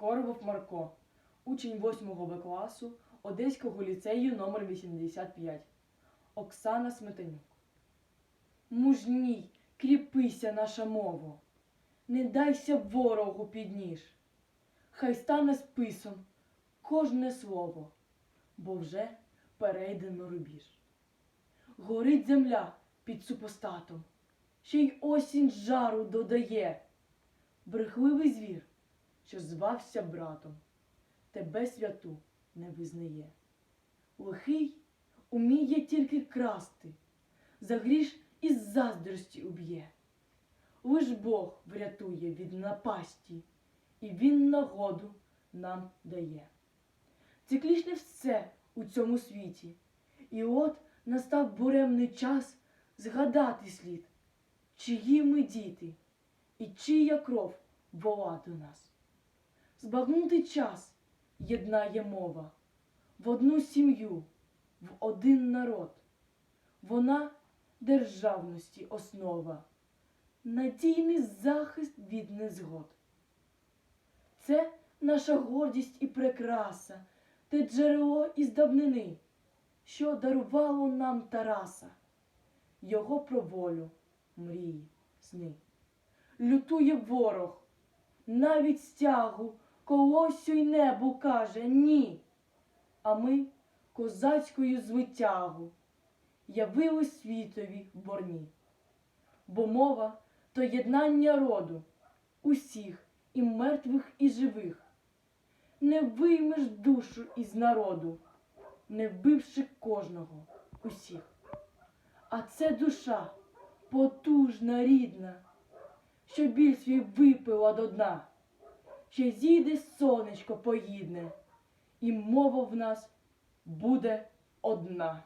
Коробов Марко, учень 8 Б класу Одеського ліцею номер 85. Оксана Сметанюк. Мужній, кріпися наша мово, не дайся ворогу під ніж. Хай стане списом кожне слово, бо вже перейдено рубіж. Горить земля під супостатом, ще й осінь жару додає. Брехливий звір, що звався братом, тебе святу не визнає. Лихий уміє тільки красти, за гріш із заздрості уб'є. Лиш Бог врятує від напасті, і Він нагоду нам дає. Циклічне все у цьому світі, і от настав буремний час згадати слід, чиї ми діти, і чия кров вола до нас. Збагнути час єднає мова в одну сім'ю, в один народ. Вона державності основа, надійний захист від незгод. Це наша гордість і прикраса, те джерело із давнини, що дарувало нам Тараса, його про волю, мрії, сни. Лютує ворог, навіть стягу, колосю й небу каже ні. А ми козацькою звитягу явили світові борні. Бо мова то єднання роду, усіх і мертвих, і живих. Не виймеш душу із народу, не вбивши кожного усіх. А це душа потужна, рідна, що біль свій випила до дна, ще зійде сонечко поїдне, і мова в нас буде одна.